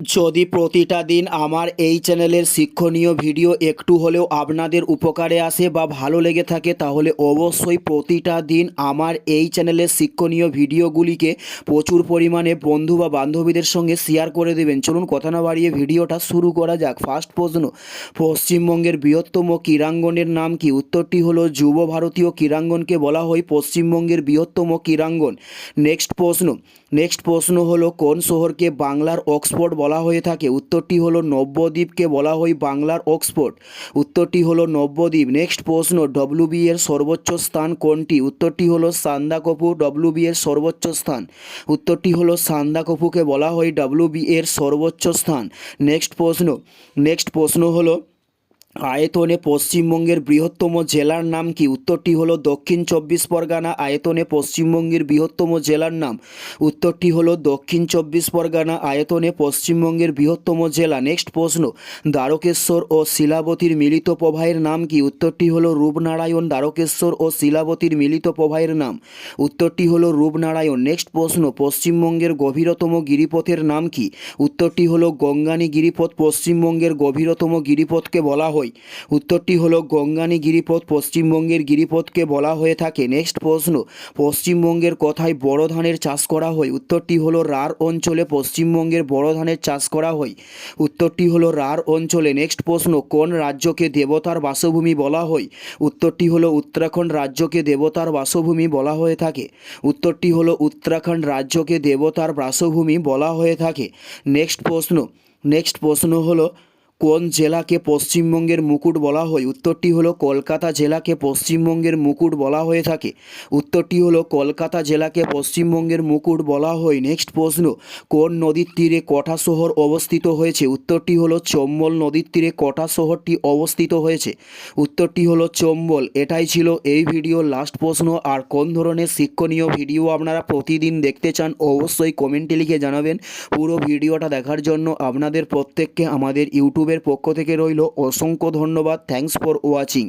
যদি প্রতিটা দিন আমার এই চ্যানেলের শিক্ষণীয় ভিডিও একটু হলেও আপনাদের উপকারে আসে বা ভালো লেগে থাকে, তাহলে অবশ্যই প্রতিটা দিন আমার এই চ্যানেলের শিক্ষণীয় ভিডিওগুলিকে প্রচুর পরিমাণে বন্ধু বা বান্ধবীদের সঙ্গে শেয়ার করে দেবেন। চলুন কথা না বাড়িয়ে ভিডিওটা শুরু করা যাক। ফার্স্ট প্রশ্ন, পশ্চিমবঙ্গের বৃহত্তম ক্রীড়াঙ্গনের নাম কি? উত্তরটি হলো যুব ভারতীয় ক্রীড়াঙ্গনকে বলা হয় পশ্চিমবঙ্গের বৃহত্তম ক্রীড়াঙ্গন। নেক্সট প্রশ্ন নেক্সট প্রশ্ন হলো কোন শহরকে বাংলার অক্সফোর্ড বলা হয়ে থাকে। উত্তরটি হলো নব্যদ্বীপকে বলা হয় বাংলার অক্সফোর্ড। উত্তরটি হলো নব্যদ্বীপ। নেক্সট প্রশ্ন ডব্লিউবি এর সর্বোচ্চ স্থান কোনটি? উত্তরটি হলো সান্দাকপু ডব্লিউবি এর সর্বোচ্চ স্থান। উত্তরটি হলো সান্দাকপুকে বলা হয় ডব্লিউবি এর সর্বোচ্চ স্থান। নেক্সট প্রশ্ন নেক্সট প্রশ্ন হলো আয়তনে পশ্চিমবঙ্গের বৃহত্তম জেলার নাম কি? উত্তরটি হলো দক্ষিণ চব্বিশ পরগনা, আয়তনে পশ্চিমবঙ্গের বৃহত্তম জেলার নাম। উত্তরটি হলো দক্ষিণ চব্বিশ পরগনা, আয়তনে পশ্চিমবঙ্গের বৃহত্তম জেলা। নেক্সট প্রশ্ন, দ্বারকেশ্বর ও শিলাবতীর মিলিত প্রবাহের নাম কি? উত্তরটি হলো রূপনারায়ণ, দ্বারকেশ্বর ও শিলাবতীর মিলিত প্রবাহের নাম। উত্তরটি হলো রূপনারায়ণ। নেক্সট প্রশ্ন, পশ্চিমবঙ্গের গভীরতম গিরিপথের নাম কি? উত্তরটি হলো গঙ্গানী গিরিপথ। পশ্চিমবঙ্গের গভীরতম গিরিপথকে বলা হয় উত্তরটি হলো গঙ্গানী গিরিপথ পশ্চিমবঙ্গের গিরিপথকে বলা হয়ে থাকে। নেক্সট প্রশ্ন, পশ্চিমবঙ্গের কথায় বড় ধানের চাষ করা হয়। উত্তরটি হলো রার অঞ্চলে পশ্চিমবঙ্গের বড় ধানের চাষ করা হয়। উত্তরটি হলো রার অঞ্চলে। নেক্সট প্রশ্ন, কোন রাজ্যকে দেবতার বাসভূমি বলা হয়? উত্তরটি হলো উত্তরাখণ্ড রাজ্যকে দেবতার বাসভূমি বলা হয়ে থাকে। উত্তরটি হলো উত্তরাখণ্ড রাজ্যকে দেবতার বাসভূমি বলা হয়ে থাকে। নেক্সট প্রশ্ন নেক্সট প্রশ্ন হলো কোন জেলাকে পশ্চিমবঙ্গের মুকুট বলা হয়? উত্তরটি হলো কলকাতা জেলাকে পশ্চিমবঙ্গের মুকুট বলা হয়ে থাকে। উত্তরটি হলো কলকাতা জেলাকে পশ্চিমবঙ্গের মুকুট বলা হয়। নেক্সট প্রশ্ন, কোন নদীর তীরে কটা শহর অবস্থিত হয়েছে? উত্তরটি হলো চম্বল নদীর তীরে কটা শহরটি অবস্থিত হয়েছে? উত্তরটি হলো চম্বল। এটাই ছিল এই ভিডিওর লাস্ট প্রশ্ন। আর কোন ধরনের শিক্ষণীয় ভিডিও আপনারা প্রতিদিন দেখতে চান, অবশ্যই কমেন্টে লিখে জানাবেন। পুরো ভিডিওটা দেখার জন্য আপনাদের প্রত্যেককে আমাদের ইউটিউবের পক্ষ থেকে রইল অসংখ্য ধন্যবাদ। Thanks for watching